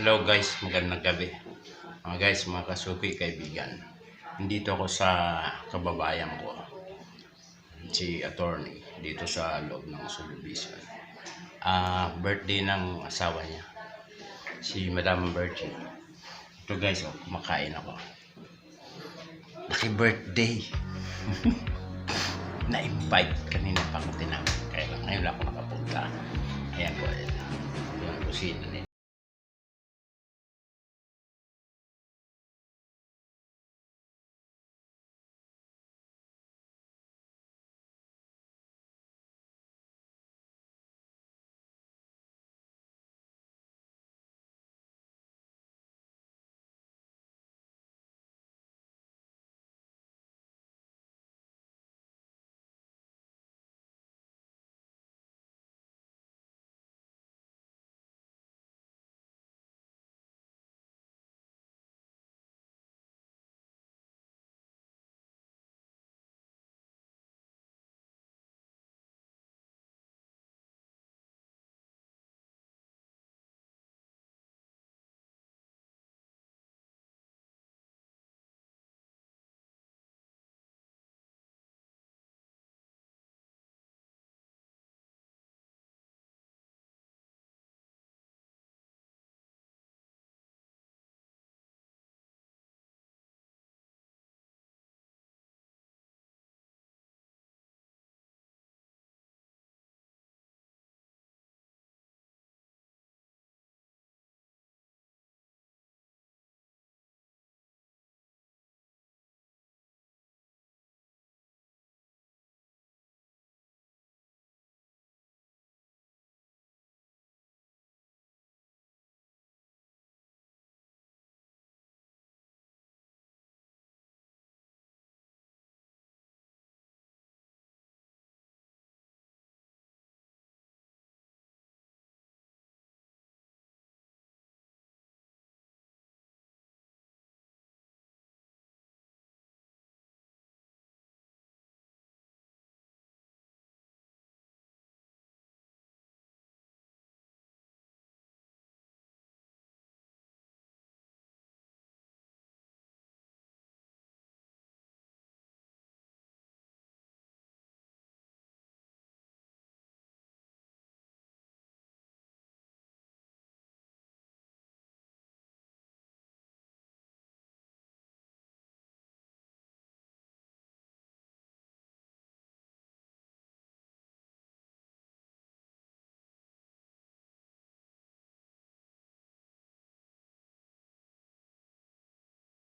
Hello guys, magandang gabi. Mga guys, mga kasuki, kaibigan. Nandito ako sa kababayan ko. Si attorney dito sa loob ng Sulubisan. Ah, birthday ng asawa niya. Si Madam Bertie. Ito guys, oh, kumakain ako. Lucky birthday. Na-invite kanina pa ako tinawag. Kaya lang, ngayon lang ako nakapunta. Ayan po. Ang kusina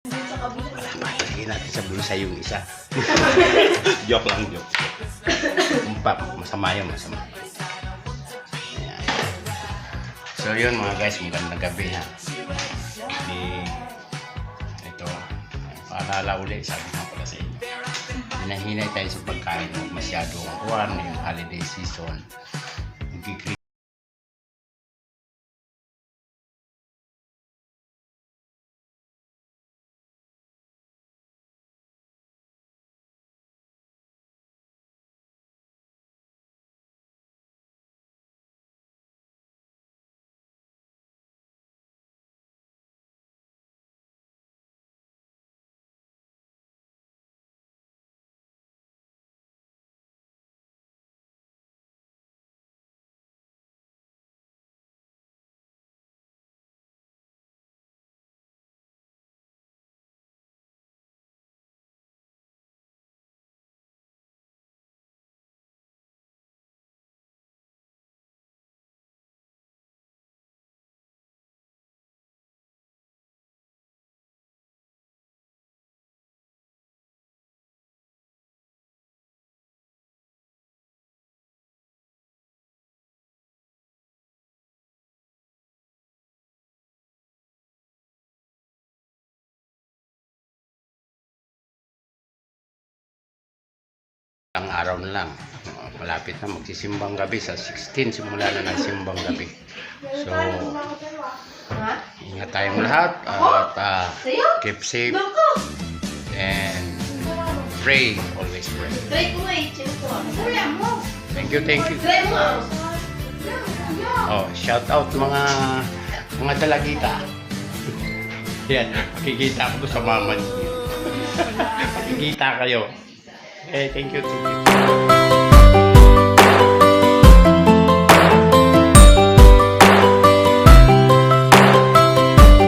nila. Palagay natin sa bulsa yung isa. joke lang, joke. Pa, masama yun, masama. Ayan. So yun mga guys, magandang gabi ha. Di, ito, paalala uli, sabi ko pala sa inyo. Hinahinay tayo sa pagkain, huwag masyadong kuwan, yung holiday season. Nagkikri Ang araw na lang. Malapit na magsisimbang gabi sa 16 simula na ng simbang gabi. So, ingat tayong lahat at uh, keep safe and pray, always pray. Thank you, thank you. Oh, shout out mga Mga dalagita. Yan, makikita ko sa mama niyo. makikita kayo. Hey, thank you. Thank you.